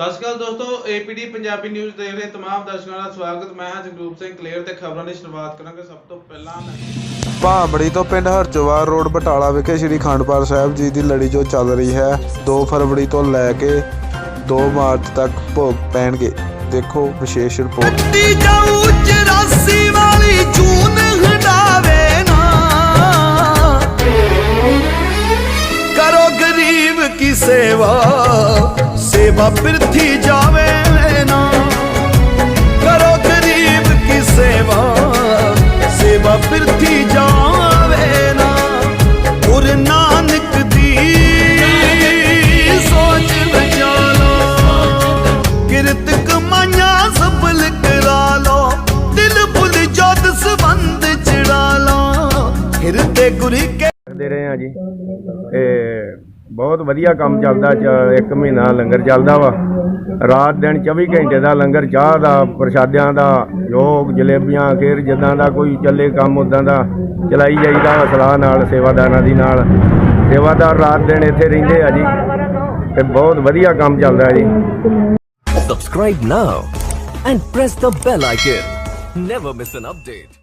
ਸਤਿ ਸ਼੍ਰੀ ਅਕਾਲ ਦੋਸਤੋ ਏਪੀਡੀ ਪੰਜਾਬੀ ਨਿਊਜ਼ ਦੇਖ ਰਹੇ ਤਮਾਮ ਦਰਸ਼ਕਾਂ ਦਾ ਸਵਾਗਤ। ਮੈਂ ਹਾਂ ਜਗਰੂਪ ਸਿੰਘ ਕਲੀਅਰ ਤੇ ਖਬਰਾਂ ਦੀ ਸ਼ੁਰੂਆਤ ਕਰਾਂਗੇ। ਸਭ ਤੋਂ ਪਹਿਲਾਂ ਭਾਂਬੜੀ ਤੋਂ ਪਿੰਡ ਹਰਚੋਵਾਲ ਰੋਡ ਬਟਾਲਾ ਵਿਖੇ ਸ੍ਰੀ ਖੰਡਪਾਲ ਸਾਹਿਬ ਜੀ ਦੀ ਲੜੀ ਜੋ ਚੱਲ ਰਹੀ ਹੈ 2 ਫਰਵਰੀ ਤੋਂ ਲੈ ਕੇ 2 ਮਾਰਚ ਤੱਕ ਭੋਗ ਪੈਣਗੇ। ਦੇਖੋ ਵਿਸ਼ੇਸ਼ ਰਿਪੋਰਟ। ਤੀ ਜਾਊ 84 ਵਾਲੀ ਜੂਨ ਹਟਾਵੇ ਨਾ। ਕਰੋ ਗਰੀਬ ਕੀ ਸੇਵਾ। ਸੇਵਾ ਬਿਰਥੀ ਜਾਵੇ ਨਾ। ਕਰੋ ਗਰੀਬ ਕੀ ਸੇਵਾ ਸੇਵਾ ਬਿਰਥੀ ਜਾਵੇ ਨਾ। ਗੁਰ ਨਾਨਕ ਦੀ ਸੋਚ ਵਿਚਾਲੋ, ਕਿਰਤ ਕਮਾਈਆਂ ਸਫਲ ਕਰਾ ਲੋ ਦਿਲ ਭੁੱਲ ਜੋਤ ਸੰਬੰਧ ਚੜਾ ਲੋ। ਹਿਰਦੇ ਗੁਰੀ ਕੇ ਕਰਦੇ ਰਹੇ ਆ ਜੀ। ਤੇ ਬਹੁਤ ਵਧੀਆ ਕੰਮ ਚੱਲਦਾ, ਚ- ਇੱਕ ਮਹੀਨਾ ਲੰਗਰ ਚੱਲਦਾ ਵਾ ਰਾਤ ਦਿਨ 24 ਘੰਟੇ ਦਾ ਲੰਗਰ, ਚਾਹ ਦਾ, ਪ੍ਰਸ਼ਾਦਿਆਂ ਦਾ, ਲੋਕ, ਜਲੇਬੀਆਂ, ਖੀਰ ਜਿੱਦਾਂ ਦਾ ਕੋਈ ਚੱਲੇ ਕੰਮ, ਉਦਾਂ ਦਾ ਚਲਾਈ ਜਾਈਦਾ ਵਾ, ਸਲਾਹ ਨਾਲ, ਸੇਵਾਦਾਰਾਂ ਦੀ ਨਾਲ ਸੇਵਾਦਾਰ ਰਾਤ ਦਿਨ ਇੱਥੇ ਰਹਿੰਦੇ ਆ ਜੀ, ਤੇ ਬਹੁਤ ਵਧੀਆ ਕੰਮ ਚੱਲਦਾ ਜੀ Subscribe now and press the bell icon. Never miss an update.